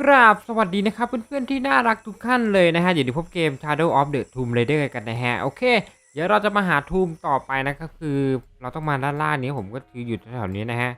กราบสวัสดีนะครับเพื่อนๆที่น่ารักทุกท่านเลยนะฮะเดี๋ยวพบเกม Shadow of the Tomb Raider กันนะฮะโอเค เดี๋ยวเราจะมาหาทูมต่อไปนะก็คือเราต้องมาด้านล่างนี้ผมก็คืออยู่แถวๆนี้นะฮะ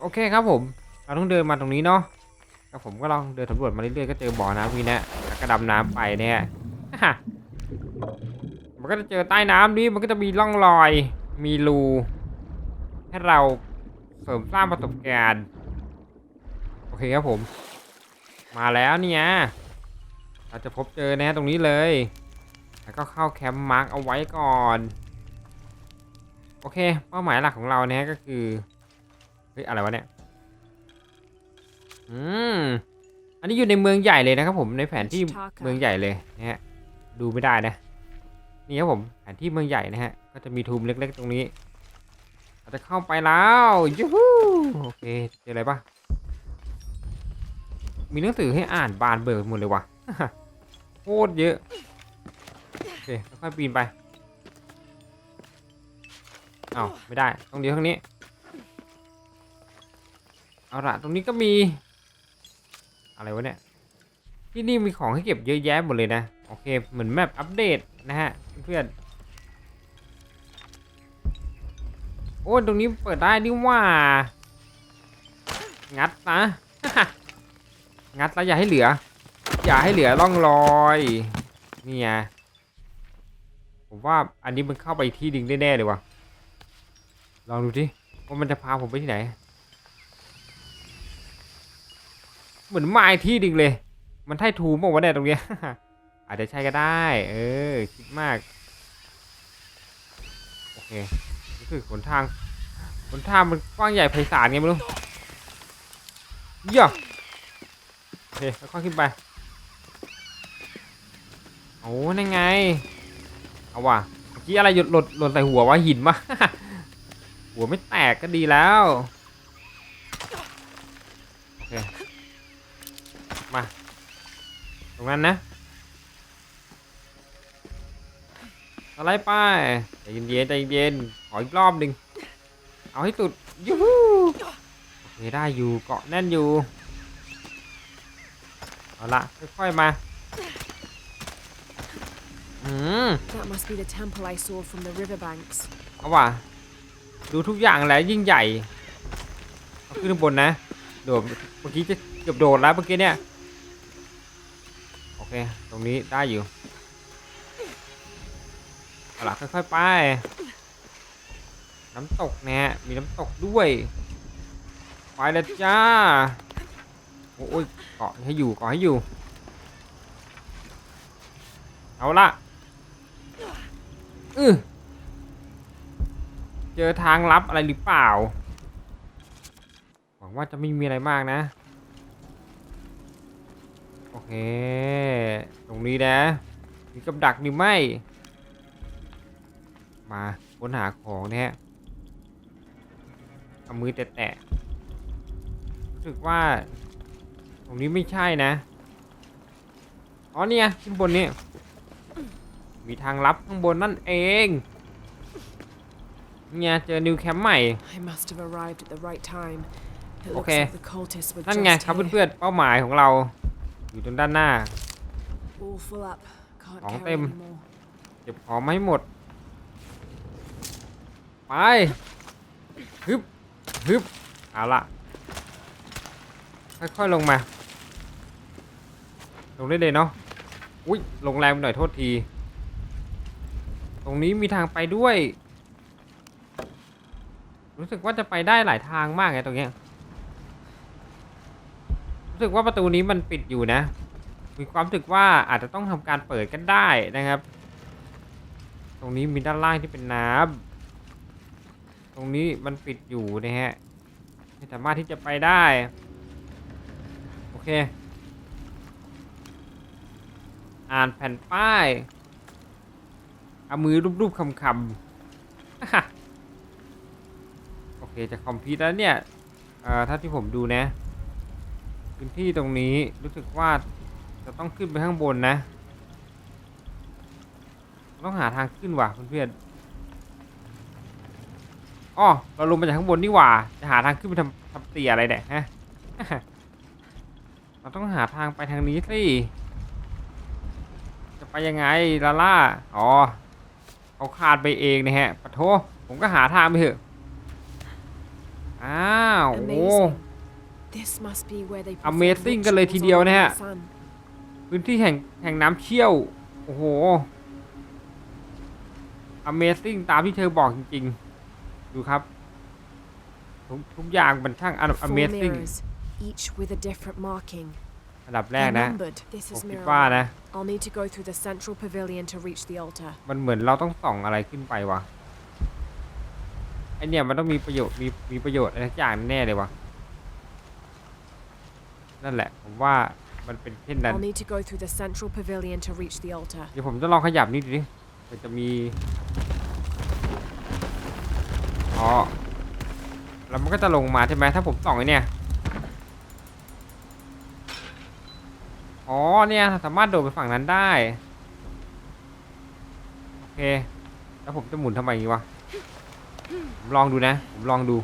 โอเคครับผม เราต้องเดินมาตรงนี้เนาะแล้วผมก็ลองเดินสำรวจมาเรื่อยๆก็เจอบ่อน้ำนี่นะแล้วก็ดำน้ำไปเนี่ยมันก็จะเจอใต้น้ำนี้มันก็จะมีร่องรอย มีรูให้เราเสริมสร้างประสบการณ์โอเคครับผม มาแล้วเนี่ยเราจะพบเจอแน่ตรงนี้เลย แล้วก็เข้าแคมป์มาร์กเอาไว้ก่อน โอเค เป้าหมายหลักของเราเนี่ยก็คือ เฮ้ย อะไรวะเนี่ย อืม อันนี้อยู่ในเมืองใหญ่เลยนะครับผมในแผนที่เมืองใหญ่เลยนะฮะ ดูไม่ได้นะ นี่ครับผมแผนที่เมืองใหญ่นะฮะ ก็จะมีทูมเล็ก ๆ ตรงนี้ เราจะเข้าไปแล้วยูฮูโอเค เจออะไรปะ มีหนังสือให้อ่านบานเบิกหมดเลยวะโคตรเยอะโอเคค่อยปีนไปอ้าวไม่ได้ต้องเดียวข้างนี้เอาละตรงนี้ก็มี อะไรวะเนี่ยที่นี่มีของให้เก็บเยอะแยะหมดเลยนะโอเคเหมือนแมปอัปเดตนะฮะเพื่อนโอ้ตรงนี้เปิดได้นี่ว่า งัดนะ งัดแล้วอย่าให้เหลือ อย่าให้เหลือร่องรอยนี่ไงผมว่าอันนี้มันเข้าไปที่ดิงแน่ๆเลยว่ะลองดูที่ว่ามันจะพาผมไปที่ไหน เหมือนมาที่ดิงเลย มันไท่ทูมบอกว่าเนี่ยตรงเนี้ยอาจจะใช่ก็ได้ เออ คิดมาก โอเคนี่คือหนทางหนทางมันกว้างใหญ่ไพศาลไงไม่รู้เยอโอ เคค่อยๆขึ้นไป โอ้นั่นไง เอาว่ะเมื่อกี้อะไรหยดหล่นหล่นใส่หัววะหินมะหัวไม่แตกก็ดีแล้ว โอเค มา ตรงนั้นนะอะไรไปใจเย็นๆใจเย็นขออีกรอบหนึ่งเอาให้สุดยูฮูโอเคได้อยู่เกาะแน่นอยู่ เอาละค่อยๆมาอืม That must be the temple I saw from the riverbanks. เอาว่ะดูทุกอย่างแล้วยิ่งใหญ่เอาขึ้นข้างบนนะโดดเมื่อกี้จะเกือบโดดแล้วเมื่อกี้เนี่ยโอเคตรงนี้ได้อยู่เอาล่ะค่อยๆไปน้ำตกเนี่ยมีน้ำตกด้วยไปเลยจ้า โอ้ยเกาะให้อยู่เกาะให้อยู่ เอาละอือเจอทางลับอะไรหรือเปล่า หวังว่าจะไม่มีอะไรมากนะ โอเค ตรงนี้นะ มีกับดักหรือไม่ มาค้นหาของเนี่ยเอามือแตะๆรู้สึกว่า ตรงนี้ไม่ใช่นะ อ๋อเนี่ยขึ้นบนนี่มีทางลับข้างบนนั่นเอง เนี่ยเจอนิวแคมป์ใหม่ I must have arrived at the right time. It looks Okay. like the cultists were นั่นไง just ครับ here. เพื่อนๆเป้าหมายของเรา อยู่ตรงด้านหน้า All full up. Can't Bóng carry tim. anymore. เก็บของมาให้หมด ไป ฮึบ ฮึบ เอาละ ค่อยๆลงมา ลงได้เลยเนาะอุ้ยลงแรงไปหน่อยโทษที ตรงนี้มีทางไปด้วย รู้สึกว่าจะไปได้หลายทางมากไงตรงเนี้ยรู้สึกว่าประตูนี้มันปิดอยู่นะ มีความรู้สึกว่าอาจจะต้องทำการเปิดกันได้นะครับ ตรงนี้มีด้านล่างที่เป็นน้ำตรงนี้มันปิดอยู่นะฮะไม่สามารถที่จะไปได้ อเคอ่านแผ่นป้าย เอามือรูปๆคำๆโอเคจะคอมพิวต์แล้วเนี่ยเอ่อถ้าที่ผมดูนะพื้นที่ตรงนี้รู้สึกว่าจะต้องขึ้นไปข้างบนนะ ต้องหาทางขึ้นว่ะเพื่อนๆอ๋อเราลงมาจากข้างบนนี่หว่า จะหาทางขึ้นไปทำทำเตียอะไรเนี่ยฮะ เราต้องหาทางไปทางนี้สิ จะไปยังไงลาล่า อ๋อเขาคาดไปเองนะฮะปะโทผมก็หาทางไปเถอะ อ้าว โอ้ Amazing. This must be where they perform Amazing กันเลยทีเดียวนะฮะ rituals on the sun. พื้นที่แห่งแห่งน้ำเชี่ยว โอ้โห Amazing ตามที่เธอบอกจริงๆ ดูครับ ทุกทุกอย่างมันช่าง Four Amazing mirrors, each with a different marking. อันดับแรก They're นะ numbered. This ผม is คิด mirror ว่า one. นะ I'll need to go through the central pavilion to reach the altar. มันเหมือนเราต้องส่องอะไรขึ้นไปวะไอเนี่ยมันต้องมีประโยชน์มีมีประโยชน์อะไรสักอย่างแน่เลยวะนั่นแหละ ผมว่ามันเป็นเช่นนั้น I'll need to go through the central pavilion to reach the altar. เดี๋ยวผมจะลองขยับนิดดิมันจะมี อ๋อ แล้วมันก็จะลงมาใช่ไหมถ้าผมส่องไอเนี่ย อ๋อเนี่ยสามารถโดดไปฝั่งนั้นได้ โอเค แล้วผมจะหมุนทำไมอย่างงี้วะผมลองดูนะ ผมลองดู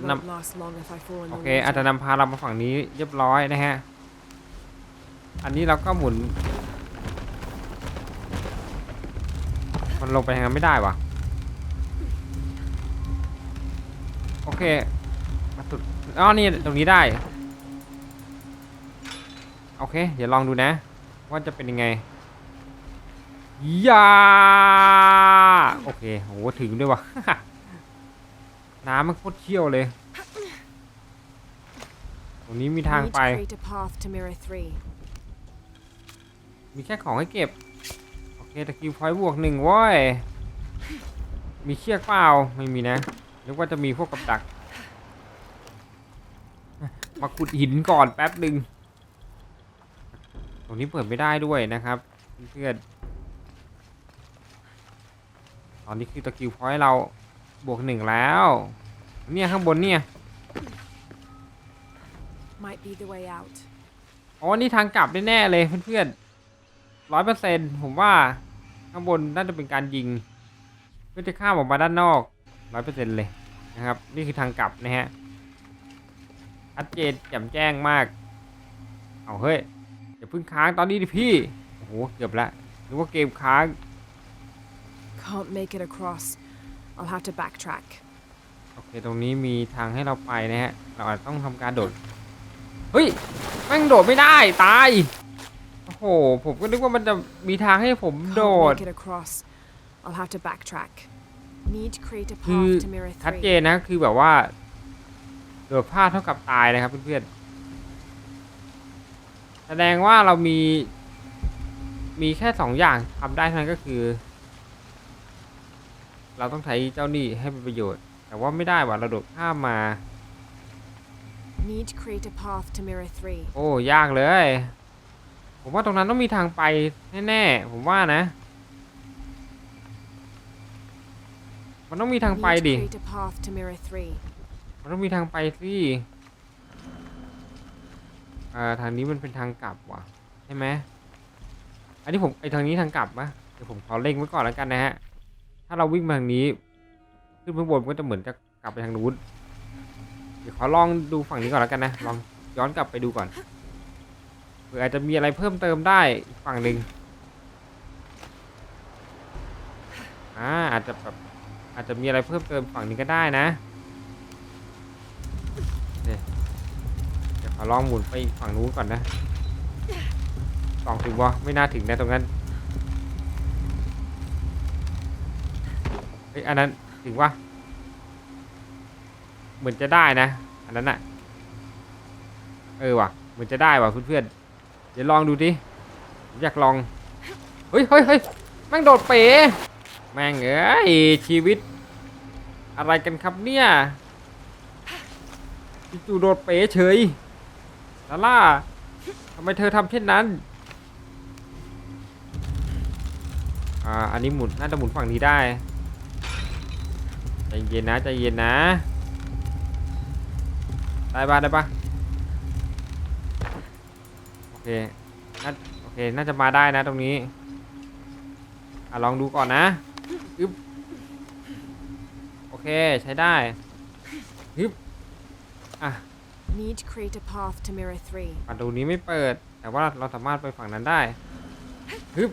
I Num- won't last long if I fall in โอ the เคอาจจะ water. นำพาเรามาฝั่งนี้เรียบร้อยนะฮะ อันนี้เราก็หมุน มันลงไปทางนั้นไม่ได้วะโอเคมาสุดอ๋อนี่ตรงนี้ได้ โอเค เดี๋ยวลองดูนะ ว่าจะเป็นยังไงยาโอเคโหถึงด้วยวะน้ำมันโคตรเชี่ยวเลย ตรงนี้มีทางไป มีแค่ของให้เก็บ โอเคตะคิวพอยบวกหนึ่งว้ยมีเชือกเปล่า ไม่มีนะนึกว่าจะมีพวกกับดัก มาขุดหินก่อนแป๊บหนึ่ง ตรงนี้เปิดไม่ได้ด้วยนะครับเพื่อนๆตอนนี้คือตะคิวพอยต์เราบวกหนึ่งแล้ว เนี่ยข้างบนเนี่ย Might be the way out. อ๋อนี่ทางกลับแน่ๆเลยเพื่อนๆร้อยเปอร์เซ็นผมว่าข้างบนน่าจะเป็นการยิง เพื่อจะข้ามออกมาด้านนอกร้อยเปอร์เซ็นเลยนะครับ นี่คือทางกลับนะฮะชัดเจนแจ่มแจ้งมาก เอาเฮ้ยอย่าเพิ่งค้างตอนนี้ดิพี่ โอ้โห เกือบละนึกว่าเกมค้าง Can't make it across. I'll have to backtrack. โอเค ตรงนี้มีทางให้เราไปนะฮะ เราอาจจะต้องทำการโดด เฮ้ย แม่งโดดไม่ได้ ตาย โอ้โห ผมก็นึกว่ามันจะมีทางให้ผมโด Can't ด make it across. I'll have to backtrack. Need to create a คือ path to mirror ชัดเจ three. นนะ คือแบบว่าโดดพลาดเท่ากับตายนะครับเพื่อนๆ แสดงว่าเรามี มีแค่สองอย่างทำได้เท่านั้นก็คือ เราต้องใช้เจ้าหนี้ให้เป็นประโยชน์ แต่ว่าไม่ได้ว่ะเราโดดข้ามมา Need to create a path to mirror three. โอ้ยากเลย ผมว่าตรงนั้นต้องมีทางไปแน่ๆผมว่านะ มันต้องมีทาง Need ไป to ดิ create a path to mirror three. มันต้องมีทางไปสิ อ่าทางนี้มันเป็นทางกลับว่ะใช่ไหมอันนี้ผมไอทางนี้ทางกลับปะเดี๋ยวผมขอเล็งไว้ก่อนแล้วกันนะฮะ ถ้าเราวิ่งมาทางนี้ ขึ้นไปบนมันก็จะเหมือนจะกลับไปทางนู้นเดี๋ยวขอลองดูฝั่งนี้ก่อนแล้วกันนะลองย้อนกลับไปดูก่อนเผื่ออาจจะมีอะไรเพิ่มเติมได้อีกฝั่งหนึ่งอ่าอาจจะแบบอาจจะมีอะไรเพิ่มเติมฝั่งนี้ก็ได้นะ เดี๋ยวขอลองหมุนไปฝั่งนู้นก่อนนะสองถึงวะไม่น่าถึงนะตรงนั้นเฮ้ยอันนั้นถึงวะเหมือนจะได้นะ อันนั้นอะเออว่ะเหมือนจะได้ว่ะเพื่อนๆเดี๋ยวลองดูดิอยากลองเฮ้ยเฮ้ยเฮ้ยแม่งโดดเป๋แม่งเอ้ยชีวิต อะไรกันครับเนี่ยจู่ๆโดดเป๋เฉย ลาล่าทำไมเธอทำเช่นนั้น อ่า อันนี้หมุน น่าจะหมุนฝั่งนี้ได้ ใจเย็นนะ ใจเย็นนะ ได้ปะได้ปะโอเค น่า โอเค น่าจะมาได้นะตรงนี้ อะลองดูก่อนนะอึ๊บโอเค ใช้ได้อะ Need to create a path to mirror 3. ประตูนี้ไม่เปิด แต่ว่าเราสามารถไปฝั่งนั้นได้ฮึบ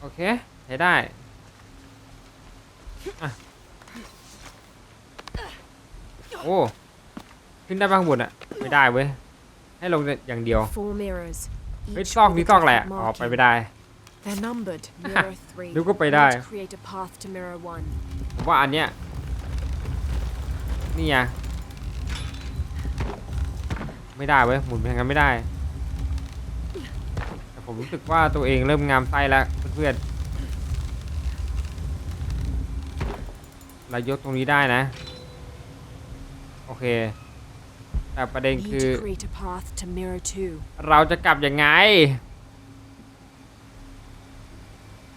โอเคใช้ได้อะโอ้ขึ้นได้บ้างบนอะไม่ได้เว้ย ให้ลงอย่างเดียว Four mirrors. เฮ้ย each ซอก with นี้ a ซอกอะไรอะ different อ๋อไป marking. ไม่ได้ They're numbered. Mirror 3. นึกว่าไปได้ Need to create a path to mirror 1. ผมว่าอันเนี้ยนี่ไง ไม่ได้เว้ยหมุนไปทางนั้นไม่ได้ แต่ผมรู้สึกว่าตัวเองเริ่มงามไส้แล้วเพื่อนๆเรายกตรงนี้ได้นะ โอเค แต่ประเด็น Need คือ to create a path to mirror 2. เราจะกลับยังไง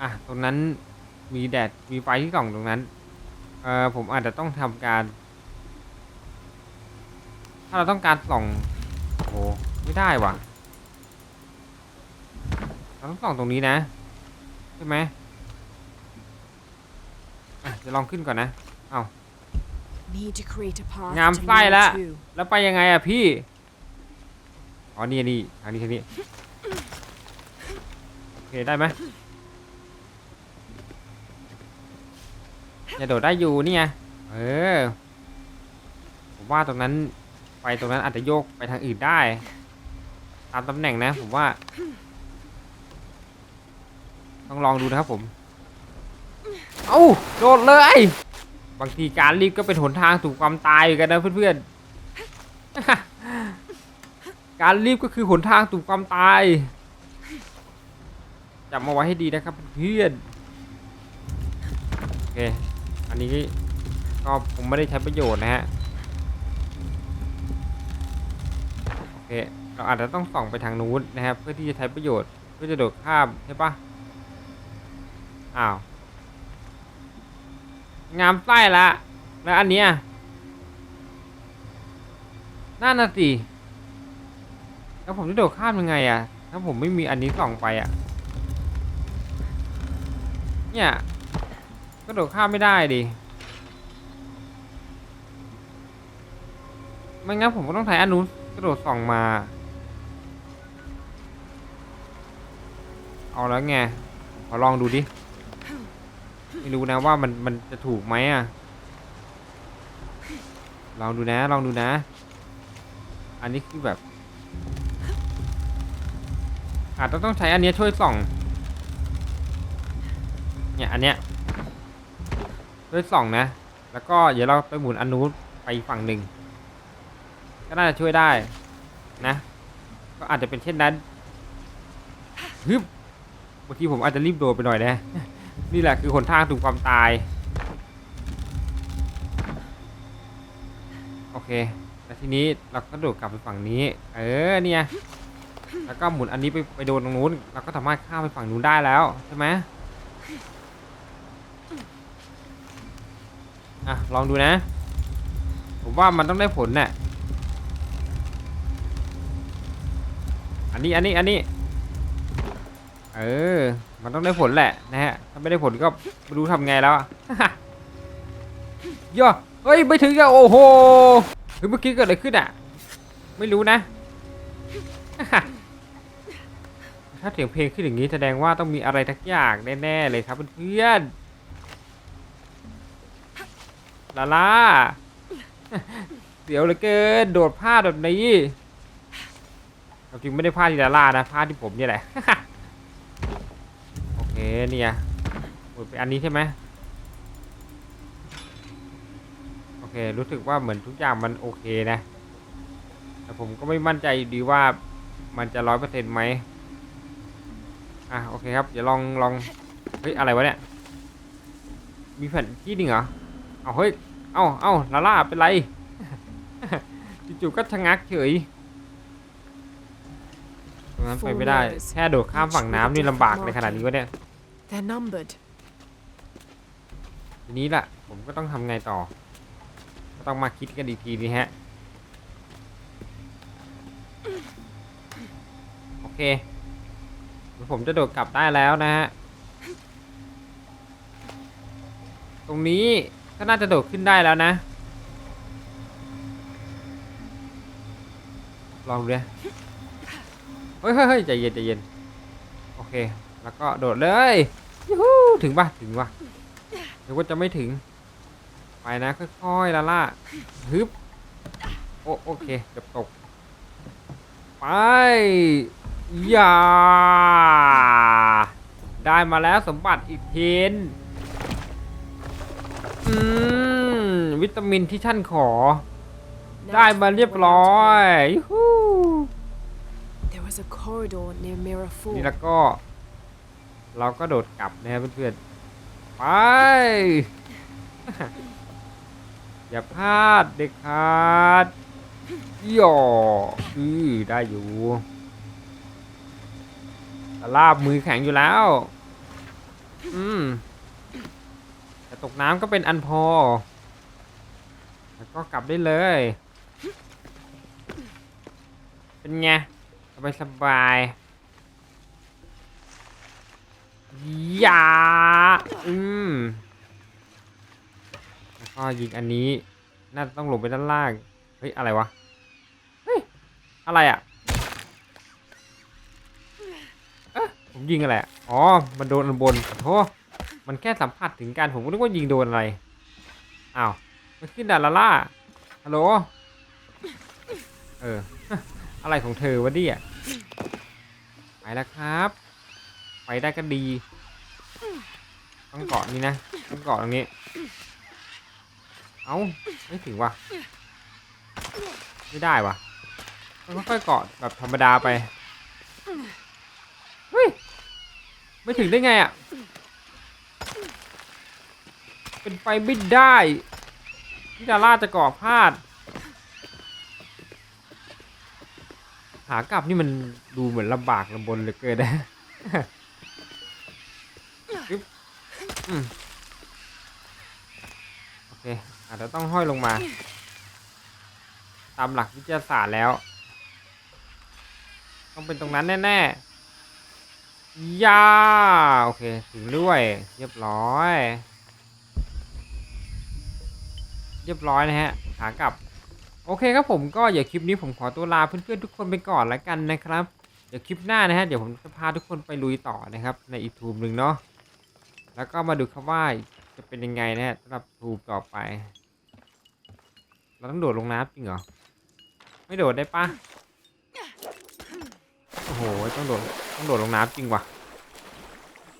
อะ ตรงนั้นมีแดด มีไฟที่ส่องตรงนั้น เอ่อผมอาจจะต้องทำการ ถ้าเราต้องการส่องโอ้โห ไม่ได้ว่ะเราต้องส่องตรงนี้นะใช่ไหมอะจะลองขึ้นก่อนนะ Need to create a path งาม to ไส้ละ mirror 2. แล้วไปยังไงอะพี่ อ๋อ นี่นี่ทางนี้ทางนี้โอเค ได้ไหมอย่าโดดได้อยู่นี่ไง เออ ผมว่าตรงนั้น ไปตรงนั้นอาจจะโยกไปทางอื่นได้ ตามตำแหน่งนะผมว่า ต้องลองดูนะครับผม เอ้าโดดเลย บางทีการรีบก็เป็นหนทางสู่ความตายกันนะเพื่อนๆ การรีบก็คือหนทางสู่ความตายจำมาไว้ให้ดีนะครับเพื่อนโอเค อันนี้ก็ผมไม่ได้ใช้ประโยชน์นะฮะ โอเค เราอาจจะต้องส่องไปทางนู้นนะครับ เพื่อที่จะใช้ประโยชน์เพื่อจะโดดข้ามใช่ปะอ้าวงามไส้ละแล้วอันเนี้ยนั่นน่ะสิแล้วผมจะโดดข้ามยังไงอะถ้าผมไม่มีอันนี้ส่องไปอะเนี่ยก็โดดข้ามไม่ได้ดิไม่งั้นผมก็ต้องถ่ายอันนู้นกระโดดส่องมา เอาแล้วไงขอลองดูดิ ไม่รู้นะว่ามันมันจะถูกไหมอะ ลองดูนะ ลองดูนะ อันนี้คือแบบ อาจจะต้องใช้อันนี้ช่วยส่อง เนี่ยอันเนี้ยช่วยส่องนะ แล้วก็เดี๋ยวเราไปหมุนอันนู้นไปฝั่งหนึ่ง ก็น่าจะช่วยได้นะ ก็อาจจะเป็นเช่นนั้นฮึบ บางทีผมอาจจะรีบโดดไปหน่อยนะ นี่แหละคือหนทางถึงความตาย โอเคแล้วทีนี้เราก็โดดกลับไปฝั่งนี้ เออเนี่ยแล้วก็หมุนอันนี้ไปไปโดนตรงนู้นเราก็สามารถข้ามไปฝั่งนู้นได้แล้วใช่ไหมอะลองดูนะ ผมว่ามันต้องได้ผลน่ะอันนี้อันนี้อันนี้ เออ มันต้องได้ผลแหละนะฮะ ถ้าไม่ได้ผลก็ไม่รู้ทำไงแล้วอะ ย่อเฮ้ยไม่ถึงอะโอ้โหเฮ้ยเมื่อกี้เกิดอะไรขึ้นอะไม่รู้นะ ถ้าเสียงเพลงขึ้นอย่างนี้แสดงว่าต้องมีอะไรทักอย่างแน่ๆเลยครับเพื่อนๆลาล่า เสียวเหลือเกินโดดพลาดแบบนี้ จริงไม่ได้พลาที่ลาล่านะพลาที่ผมเนี่ยแหละ อเนี่ยหมดไปอันนี้ใช่ไหมโอเค รู้สึกว่าเหมือนทุกอย่างมันโอเคนะ แต่ผมก็ไม่มั่นใจดีว่ามันจะร้อยเปอร์เซ็นต์ไหมอะโอเคครับ เดี๋ยวลองลอง เฮ้ย อะไรวะเนี่ย มีแผ่นที่หนึ่งเหรอ เอาเฮ้ย เอาเอาลาล่าเป็นไรจู่ๆก็ชะงักเฉยตรงนั้นไปไม่ได้ แค่โดดข้ามฝั่งน้ำนี่ลำบากในขนาดนี้วะเนี่ย They're numbered. ทีนี้ล่ะ ผมก็ต้องทำไงต่อ ก็ต้องมาคิดกันอีกทีนีฮะ โอเค ผมจะโดดกลับได้แล้วนะฮะ ตรงนี้ก็น่าจะโดดขึ้นได้แล้วนะ ลองดูนะเฮ้ยเฮ้ยเฮ้ยใจเย็นใจเย็น โอเค แล้วก็โดดเลยยูฮูถึงปะถึงปะเดี๋ยวว่าจะไม่ถึง ไปนะค่อยๆละล่ะฮึบโอโอเคเกือบตก ไปอย่าได้มาแล้วสมบัติอีกเทนอืม วิตามินที่ท่านขอ Now ได้มาเรียบร้อยยูฮู There was a corridor near Mirror นี่ 4. แล้วก็ เราก็โดดกลับนะครับเพื่อนๆ ไป อย่าพลาดเด็กขาดย่ออือได้อยู่ต่ลาบมือแข็งอยู่แล้ว อืมแต่ตกน้ำก็เป็นอันพอ แล้วก็กลับได้เลย เป็นไงสบายสบาย อย่าอืมแล้วก็ยิงอันนี้ น่าจะต้องลงไปด้านล่าง เฮ้ย อะไรวะ เฮ้ย อะไรอะเอ๊ะผมยิงอะไรอ๋อ มันโดนบนขอโทษมันแค่สัมผัสถึงกันผมก็นึกว่ายิงโดนอะไร อ้าว มันขึ้นดาราล่า ฮัลโหล เออ อะไรของเธอวะเนี่ยไปแล้วครับ ไปได้ก็ดีต้องเกาะนี่นะต้องเกาะตรงนี้ เอาไม่ถึงว่ะ ไม่ได้ว่ะต้องค่อยๆเกาะแบบธรรมดาไป เฮ้ย ไม่ถึงได้ไงอะ เป็นไปไม่ได้ที่ดาร่าจะเกาะพลาด หากลับนี่มันดูเหมือนลำบากลำบนเหลือเกินนะ อืมโอเคอาจจะต้องห้อยลงมา ตามหลักวิทยาศาสตร์แล้ว ต้องเป็นตรงนั้นแน่ๆยาโอเค ถึงด้วย เรียบร้อย เรียบร้อยนะฮะขากลับโอเคครับผมก็เดี๋ยวคลิปนี้ผมขอตัวลาเพื่อนๆทุกคนไปก่อนแล้วกันนะครับ เดี๋ยวคลิปหน้านะฮะเดี๋ยวผมจะพาทุกคนไปลุยต่อนะครับในอีกทูมหนึ่งเนาะ แล้วก็มาดูครับว่าจะเป็นยังไงนะฮะสำหรับทูมต่อไป เราต้องโดดลงน้ำจริงเหรอ ไม่โดดได้ปะโอ้โห ต้องโดด ต้องโดดลงน้ำจริงว่ะ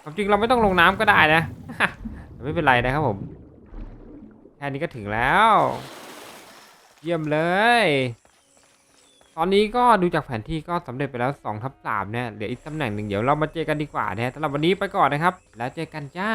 ความจริงเราไม่ต้องลงน้ำก็ได้นะไม่เป็นไรนะครับผม แค่นี้ก็ถึงแล้ว เยี่ยมเลย ตอนนี้ก็ดูจากแผนที่ก็สำเร็จไปแล้ว2ทับ3เนี่ยเหลืออีกตำแหน่งหนึ่งเดี๋ยวเรามาเจอกันดีกว่านะฮะสำหรับวันนี้ไปก่อนนะครับ แล้วเจอกันจ้า